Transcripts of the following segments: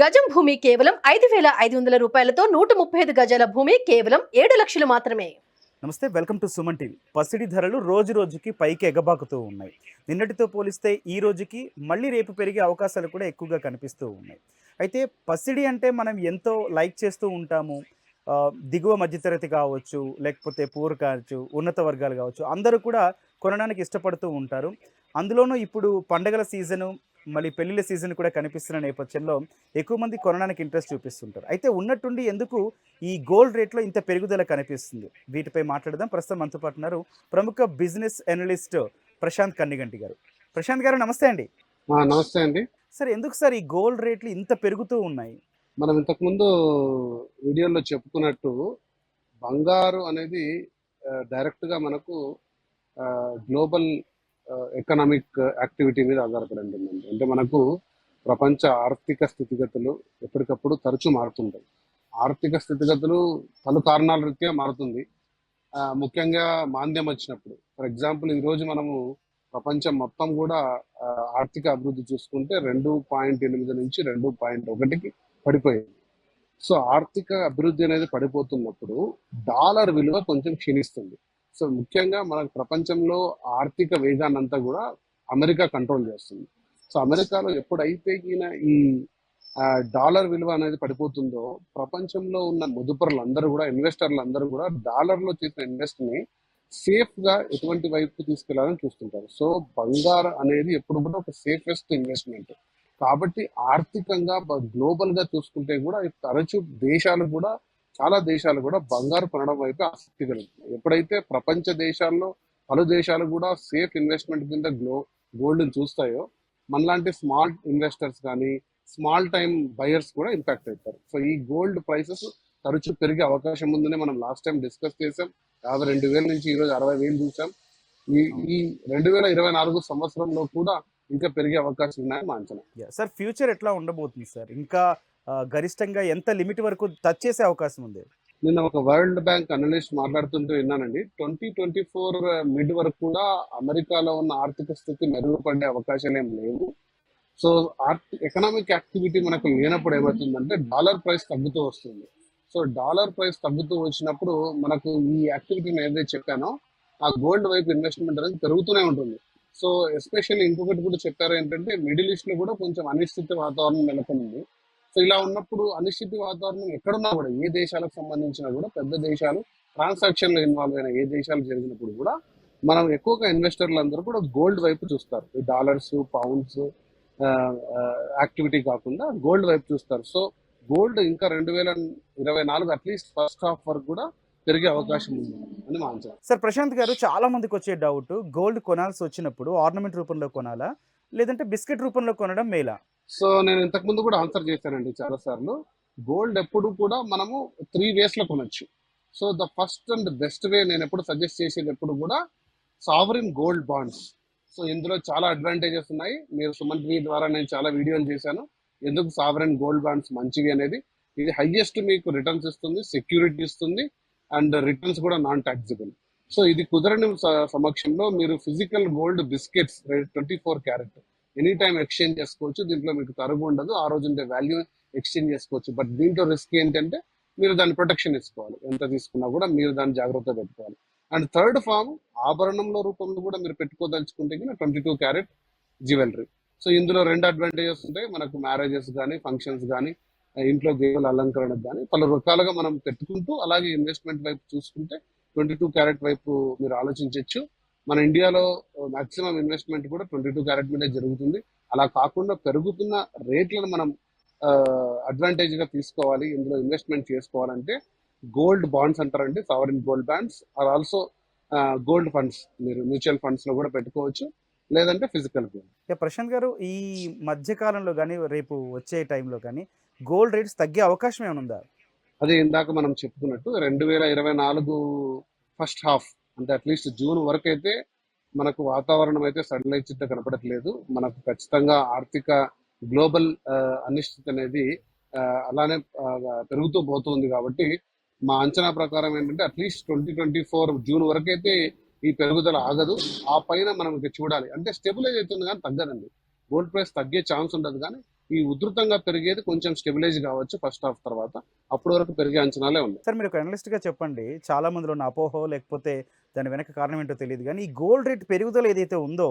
గజం భూమి కేవలం ఐదు వేల ఐదు వందల రూపాయలతో నూట ముప్పై ఐదు గజాల భూమి కేవలం ఏడు లక్షలు మాత్రమే. నమస్తే వెల్కమ్ టు సుమన్ టీవీ. పసిడి ధరలు రోజు రోజుకి పైకి ఎగబాకుతూ ఉన్నాయి. నిన్నటితో పోలిస్తే ఈ రోజుకి మళ్ళీ రేపు పెరిగే అవకాశాలు కూడా ఎక్కువగా కనిపిస్తూ ఉన్నాయి. అయితే పసిడి అంటే మనం ఎంతో లైక్ చేస్తూ ఉంటాము. దిగువ మధ్యతరగతి కావచ్చు లేకపోతే పూర్ కావచ్చు ఉన్నత వర్గాలు కావచ్చు అందరూ కూడా కొనడానికి ఇష్టపడుతూ ఉంటారు. అందులోనూ ఇప్పుడు పండగల సీజను మళ్ళీ పెళ్ళిళ్ళ సీజన్ కూడా కనిపిస్తున్న నేపథ్యంలో ఎక్కువ మంది కొనడానికి ఇంట్రెస్ట్ చూపిస్తుంటారు. అయితే ఉన్నట్టుండి ఎందుకు ఈ గోల్డ్ రేట్లో ఇంత పెరుగుదల కనిపిస్తుంది? వీటిపై మాట్లాడదాం. ప్రస్తుతం మనతో పాటు ఉన్నారు ప్రముఖ బిజినెస్ అనలిస్ట్ ప్రశాంత్ కన్నిగంటి గారు. ప్రశాంత్ గారు నమస్తే అండి. నమస్తే అండి. సార్ ఎందుకు సార్ ఈ గోల్డ్ రేట్లు ఇంత పెరుగుతూ ఉన్నాయి? మనం ఇంతకుముందు వీడియోలో చెప్పుకున్నట్టు బంగారు అనేది డైరెక్ట్గా మనకు గ్లోబల్ ఎకనామిక్ యాక్టివిటీ uh, మీద ఆధారపడి ఉంటుందండి అంటే మనకు ప్రపంచ ఆర్థిక స్థితిగతులు ఎప్పటికప్పుడు తరచూ మారుతుంటాయి. ఆర్థిక స్థితిగతులు పలు కారణాల రీత్యా మారుతుంది. ముఖ్యంగా మాంద్యం వచ్చినప్పుడు. ఫర్ ఎగ్జాంపుల్ ఈరోజు మనము ప్రపంచం మొత్తం కూడా ఆర్థిక అభివృద్ధి చూసుకుంటే రెండు పాయింట్ ఎనిమిది నుంచి రెండు పాయింట్ ఒకటికి పడిపోయింది. సో ఆర్థిక అభివృద్ధి అనేది పడిపోతున్నప్పుడు డాలర్ విలువ కొంచెం క్షీణిస్తుంది. సో ముఖ్యంగా మనకు ప్రపంచంలో ఆర్థిక వేగాన్ని అంతా కూడా అమెరికా కంట్రోల్ చేస్తుంది. సో అమెరికాలో ఎప్పుడైతే ఈయన ఈ డాలర్ విలువ అనేది పడిపోతుందో ప్రపంచంలో ఉన్న ముదుపరులు అందరూ కూడా ఇన్వెస్టర్లు అందరూ కూడా డాలర్లో చేసిన ఇన్వెస్ట్ని సేఫ్గా ఎటువంటి వైపు తీసుకెళ్ళాలని చూస్తుంటారు. సో బంగారం అనేది ఎప్పుడు కూడా ఒక సేఫెస్ట్ ఇన్వెస్ట్మెంట్. కాబట్టి ఆర్థికంగా గ్లోబల్గా చూసుకుంటే కూడా తరచు దేశాలు కూడా చాలా దేశాలు కూడా బంగారు కొనడం వైపు ఆసక్తి కలుగుతున్నాయి ఎప్పుడైతే ప్రపంచ దేశాల్లో పలు దేశాలు కూడా సేఫ్ ఇన్వెస్ట్మెంట్ కింద గ్లో గోల్డ్ని చూస్తాయో మనలాంటి స్మాల్ ఇన్వెస్టర్స్ కానీ స్మాల్ టైం బయర్స్ కూడా ఇంపాక్ట్ అవుతారు సో ఈ గోల్డ్ ప్రైసెస్ తరచు పెరిగే అవకాశం ఉందని మనం లాస్ట్ టైం డిస్కస్ చేసాం యాభై రెండు వేల నుంచి ఈరోజు అరవై వేలు చూసాం ఈ ఈ రెండు వేల ఇరవై నాలుగు సంవత్సరంలో కూడా ఇంకా పెరిగే అవకాశం ఉన్నాయని మా అంచనా. సార్ ఫ్యూచర్ ఎట్లా ఉండబోతుంది సార్ ఇంకా గరిష్టంగా ఎంత లిమిట్ వరకు టచ్ చేసే అవకాశం ఉంది? నిన్న ఒక వరల్డ్ బ్యాంక్ అనలిస్ట్ మాట్లాడుతుంటూ విన్నానండి. ట్వంటీ ట్వంటీ ఫోర్ మిడ్ వరకు కూడా అమెరికాలో ఉన్న ఆర్థిక స్థితి మెరుగుపడే అవకాశాలు ఏం లేవు. సో ఎకనామిక్ యాక్టివిటీ మనకు లేనప్పుడు ఏమవుతుందంటే డాలర్ ప్రైస్ తగ్గుతూ వస్తుంది. సో డాలర్ ప్రైస్ తగ్గుతూ వచ్చినప్పుడు మనకు ఈ యాక్టివిటీని ఏదైతే చెప్పానో ఆ గోల్డ్ వైపు ఇన్వెస్ట్మెంట్ అనేది పెరుగుతూనే ఉంటుంది. సో ఎస్పెషల్లీ ఇంకొకటి కూడా చెప్పారు ఏంటంటే మిడిల్ ఈస్ట్లో కూడా కొంచెం అనిశ్చిత వాతావరణం నెలకొంది. సో ఇలా ఉన్నప్పుడు అనిశ్చితి వాతావరణం ఎక్కడున్నా కూడా ఏ దేశాలకు సంబంధించినా కూడా పెద్ద దేశాలు ట్రాన్సాక్షన్లో ఇన్వాల్వ్ అయిన ఏ దేశాలు జరిగినప్పుడు కూడా మనం ఎక్కువగా ఇన్వెస్టర్లు అందరూ కూడా గోల్డ్ వైపు చూస్తారు. ఈ డాలర్స్ పౌండ్స్ యాక్టివిటీ కాకుండా గోల్డ్ వైపు చూస్తారు. సో గోల్డ్ ఇంకా రెండు వేల ఇరవై నాలుగు అట్లీస్ట్ ఫస్ట్ హాఫ్ వరకు కూడా పెరిగే అవకాశం ఉంది అని మా అంచనా. సార్ ప్రశాంత్ గారు చాలా మందికి వచ్చే డౌట్ గోల్డ్ కొనాల్సి వచ్చినప్పుడు ఆర్నమెంట్ రూపంలో కొనాలా? లేదంటే బిస్కెట్ రూపంలో కొనడం మేలా? సో నేను ఇంతకుముందు కూడా ఆన్సర్ చేశానండి చాలా సార్లు. గోల్డ్ ఎప్పుడు కూడా మనము త్రీ వేస్లో కొనొచ్చు. So the first and best way నేను ఎప్పుడు సజెస్ట్ చేసేది ఎప్పుడు కూడా సావరిన్ గోల్డ్ బాండ్స్. సో ఇందులో చాలా అడ్వాంటేజెస్ ఉన్నాయి. మీరు సుమన్ టీవీ ద్వారా నేను చాలా వీడియోలు చేశాను. ఎందుకు సావరిన్ గోల్డ్ బాండ్స్ మంచివి అనేది? ఇది హైయెస్ట్ మీకు రిటర్న్స్ ఇస్తుంది సెక్యూరిటీ ఇస్తుంది అండ్ రిటర్న్స్ కూడా నాన్ టాక్సిబుల్. సో ఇది కుదరని సమక్షంలో మీరు physical gold biscuits twenty four carat. Any time exchange చేసుకోవచ్చు. దీంట్లో మీకు తరుగు ఉండదు. ఆ రోజు ఉండే వాల్యూ ఎక్స్చేంజ్ చేసుకోవచ్చు. బట్ దీంట్లో రిస్క్ ఏంటంటే మీరు దాని ప్రొటెక్షన్ ఇసుకోవాలి ఎంత తీసుకున్నా కూడా మీరు దాన్ని జాగ్రత్త పెట్టుకోవాలి. అండ్ థర్డ్ ఫామ్ ఆభరణంలో రూపంలో కూడా మీరు పెట్టుకోదలుచుకుంటే twenty two carat jewellery. So ఇందులో రెండు అడ్వాంటేజెస్ ఉంటాయి. మనకు మ్యారేజెస్ కానీ ఫంక్షన్స్ కానీ ఇంట్లో దేవుల అలంకరణకు కానీ పలు రకాలుగా మనం పెట్టుకుంటూ అలాగే ఇన్వెస్ట్మెంట్ వైపు చూసుకుంటే ట్వంటీ టూ క్యారెట్ వైపు మీరు ఆలోచించవచ్చు మన ఇండియాలో మాక్సిమం ఇన్వెస్ట్మెంట్ కూడా ట్వంటీ టూ క్యారెట్ మీదే జరుగుతుంది. అలా కాకుండా పెరుగుతున్న రేట్లను మనం అడ్వాంటేజ్గా తీసుకోవాలి ఇందులో ఇన్వెస్ట్మెంట్ చేసుకోవాలంటే గోల్డ్ బాండ్స్ అంటారండి sovereign gold bonds or also gold funds మీరు మ్యూచువల్ ఫండ్స్లో కూడా పెట్టుకోవచ్చు లేదంటే ఫిజికల్ గోల్డ్ ప్రశాంత్ గారు ఈ మధ్య కాలంలో కానీ రేపు వచ్చే టైంలో కానీ గోల్డ్ రేట్స్ తగ్గే అవకాశం ఏమైనా ఉందా? అదే ఇందాక మనం చెప్పుకున్నట్టు రెండు వేల ఇరవై నాలుగు ఫస్ట్ హాఫ్ అంటే అట్లీస్ట్ జూన్ వరకు అయితే మనకు వాతావరణం అయితే సడలైచిత కనపడట్లేదు. మనకు ఖచ్చితంగా ఆర్థిక గ్లోబల్ అనిశ్చితి అనేది అలానే పెరుగుతూ పోతుంది కాబట్టి మా అంచనా ప్రకారం ఏంటంటే at least twenty twenty four June వరకు అయితే ఈ పెరుగుదల ఆగదు. ఆ పైన మనం చూడాలి. అంటే స్టెబిలైజ్ అవుతుంది కానీ తగ్గదండి. గోల్డ్ ప్రైస్ తగ్గే ఛాన్స్ ఉండదు కానీ ఈ ఉధృతంగా పెరిగేది కొంచెం స్టెబిలైజ్ కావచ్చు ఫస్ట్ హాఫ్ తర్వాత. అప్పటి వరకు పెరిగే అంచనాలే ఉన్నాయి. సార్ మీరు ఒక అనలిస్ట్గా చెప్పండి. చాలా మందిలో ఉన్న అపోహో లేకపోతే దాని వెనక కారణం ఏంటో తెలియదు. కానీ ఈ గోల్డ్ రేట్ పెరుగుదల ఏదైతే ఉందో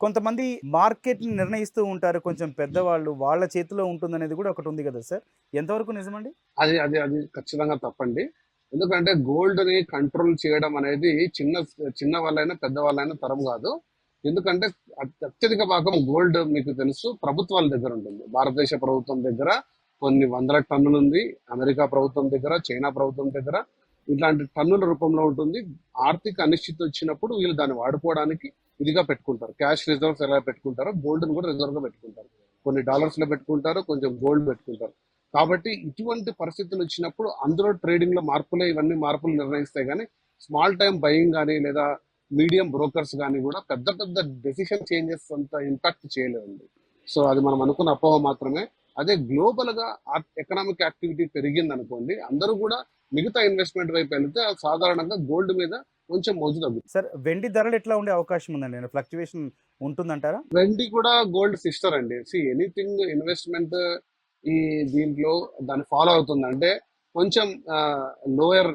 కొంతమంది మార్కెట్ని నిర్ణయిస్తూ ఉంటారు. కొంచెం పెద్దవాళ్ళు వాళ్ళ చేతిలో ఉంటుందనేది కూడా ఒకటి ఉంది కదా సార్? ఎంతవరకు నిజమండి? అది అది అది ఖచ్చితంగా తప్పండి. ఎందుకంటే గోల్డ్ని కంట్రోల్ చేయడం అనేది చిన్న చిన్న వాళ్ళైనా పెద్ద వాళ్ళైనా తరం కాదు. ఎందుకంటే అత్యధిక భాగం గోల్డ్ మీకు తెలుసు ప్రభుత్వాల దగ్గర ఉంటుంది. భారతదేశ ప్రభుత్వం దగ్గర కొన్ని వందల టన్నులు ఉంది అమెరికా ప్రభుత్వం దగ్గర చైనా ప్రభుత్వం దగ్గర. ఇట్లాంటి టన్నుల రూపంలో ఉంటుంది. ఆర్థిక అనిశ్చితి వచ్చినప్పుడు వీళ్ళు దాన్ని వాడుకోవడానికి ఇదిగా పెట్టుకుంటారు. క్యాష్ రిజర్వ్స్ ఎలా పెట్టుకుంటారో గోల్డ్ని కూడా రిజర్వ్గా పెట్టుకుంటారు. కొన్ని డాలర్స్లో పెట్టుకుంటారు కొంచెం గోల్డ్ పెట్టుకుంటారు. కాబట్టి ఇటువంటి పరిస్థితులు వచ్చినప్పుడు అందులో ట్రేడింగ్లో మార్పులే ఇవన్నీ మార్పులు నిర్ణయిస్తాయి. కానీ స్మాల్ టైం బయింగ్ కానీ లేదా మీడియం బ్రోకర్స్ కానీ కూడా పెద్ద పెద్ద డెసిషన్ చేంజెస్ అంత ఇంపాక్ట్ చేయలేదండి. సో అది మనం అనుకున్న అపోహ మాత్రమే. అదే గ్లోబల్గా ఎకనామిక్ యాక్టివిటీ పెరిగింది అనుకోండి అందరూ కూడా మిగతా ఇన్వెస్ట్మెంట్ వైపు వెళ్తే సాధారణంగా గోల్డ్ మీద కొంచెం మోజు తగ్గుతుంది. సార్ వెండి ధరలు ఎట్లా ఉండే అవకాశం ఉందండి? ఫ్లక్చువేషన్ ఉంటుందంటారా? వెండి కూడా గోల్డ్ సిస్టర్ అండి. సి ఎనీథింగ్ ఇన్వెస్ట్మెంట్ ఈ దీంట్లో దాన్ని ఫాలో అవుతుంది. అంటే కొంచెం లోయర్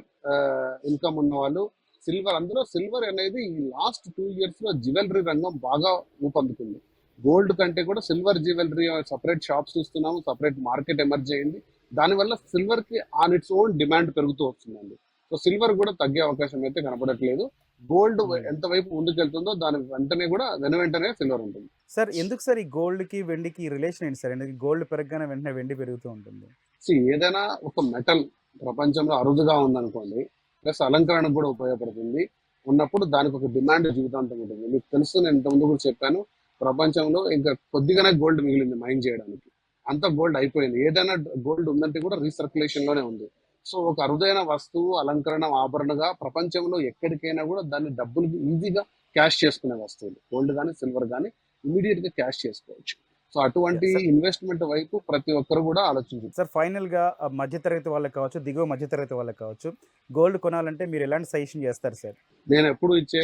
ఇన్కమ్ ఉన్న వాళ్ళు సిల్వర్ అందులో సిల్వర్ అనేది ఈ లాస్ట్ టూ ఇయర్స్లో జ్యువెలరీ రంగం బాగా ఊపందుకుంది. గోల్డ్ కంటే కూడా సిల్వర్ జ్యువెలరీ సపరేట్ షాప్స్ చూస్తున్నాము సపరేట్ మార్కెట్ ఎమర్జ్ అయింది. దానివల్ల సిల్వర్కి ఆన్ ఇట్స్ ఓన్ డిమాండ్ పెరుగుతూ వస్తుందండి. సో సిల్వర్ కూడా తగ్గే అవకాశం అయితే కనపడట్లేదు. గోల్డ్ ఎంత వైపు ముందుకెళ్తుందో దాని వెంటనే కూడా వెను వెంటనే సిల్వర్ ఉంటుంది. సార్ ఎందుకు సార్ ఈ గోల్డ్కి వెండికి రిలేషన్ ఏంటి సార్ ఎందుకు గోల్డ్ పెరగగానే వెంటనే వెండి పెరుగుతూ ఉంటుంది? సో ఏదైనా ఒక మెటల్ ప్రపంచంలో అరుదుగా ఉందనుకోండి ప్లస్ అలంకరణకు కూడా ఉపయోగపడుతుంది. ఉన్నప్పుడు దానికి ఒక డిమాండ్ జీవితాంతం ఉంటుంది. మీకు తెలుసు నేను ఇంతకుముందు కూడా చెప్పాను ప్రపంచంలో ఇంకా కొద్దిగానే గోల్డ్ మిగిలింది మైన్ చేయడానికి. అంత గోల్డ్ అయిపోయింది. ఏదైనా గోల్డ్ ఉందంటే కూడా రీసర్క్యులేషన్లోనే ఉంది. సో ఒక అరుదైన వస్తువు అలంకరణ ఆభరణగా ప్రపంచంలో ఎక్కడికైనా కూడా దాన్ని డబ్బులు ఈజీగా క్యాష్ చేసుకునే వస్తువులు. గోల్డ్ కానీ సిల్వర్ కానీ ఇమీడియట్గా క్యాష్ చేసుకోవచ్చు. సో అటువంటి. ఇన్వెస్ట్మెంట్ వైపు ప్రతి ఒక్కరు కూడా ఆలోచించారు సార్ ఫైనల్గా ఆ మధ్యతరగతి వాళ్ళకి కావచ్చు దిగువ మధ్యతరగతి వాళ్ళకి కావచ్చు గోల్డ్ కొనాలంటే మీరు ఎలాంటి సజెషన్ చేస్తారు సార్ నేను ఎప్పుడు ఇచ్చే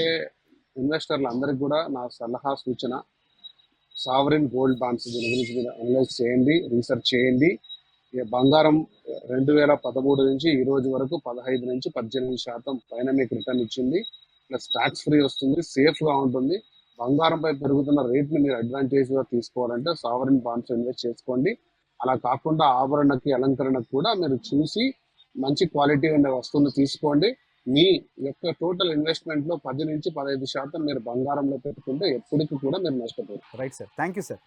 ఇన్వెస్టర్లు అందరికి కూడా నా సలహా సూచన సావరిన్ గోల్డ్ బాండ్స్ దీని గురించి మీరు అనలైజ్ చేయండి రీసెర్చ్ చేయండి. బంగారం రెండు వేల పదమూడు నుంచి ఈ రోజు వరకు పదహైదు నుంచి పద్దెనిమిది శాతం పైన మీకు రిటర్న్ ఇచ్చింది. ప్లస్ ట్యాక్స్ ఫ్రీ వస్తుంది సేఫ్గా ఉంటుంది. బంగారంపై పెరుగుతున్న రేట్ని మీరు అడ్వాంటేజ్గా తీసుకోవాలంటే సావరిన్ బాండ్స్ ఇన్వెస్ట్ చేసుకోండి. అలా కాకుండా ఆభరణకి అలంకరణకు కూడా మీరు చూసి మంచి క్వాలిటీ ఉండే వస్తువులు తీసుకోండి. మీ యొక్క టోటల్ ఇన్వెస్ట్మెంట్లో పది నుంచి పదహైదు శాతం మీరు బంగారంలో పెట్టుకుంటే ఎప్పటికీ కూడా మీరు నష్టపోరు. Right sir thank you sir